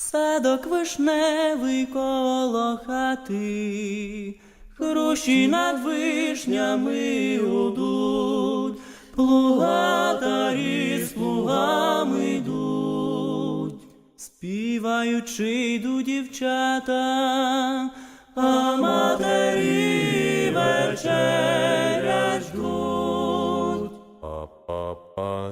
Садок вишневий коло хати, Хрущі над вишнями гудуть, плугатарі з плугами йдуть, співаючи йдуть дівчата, а матері вечерять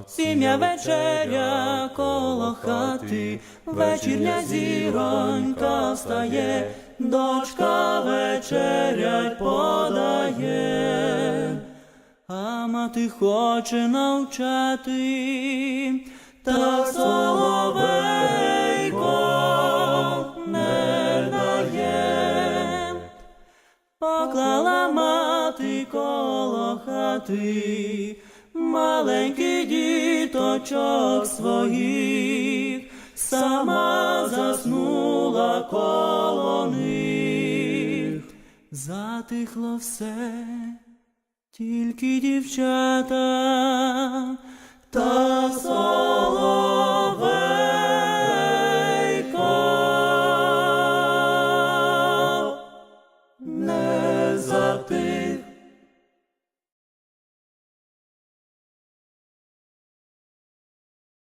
Сім'я вечеря коло хати, вечірня зіронька встає, дочка вечерять подає, а мати хоче навчати, та соловейко не дає. Поклала мати коло хати, маленький діточок своїх, сама заснула коло них, затихло все, тільки дівчата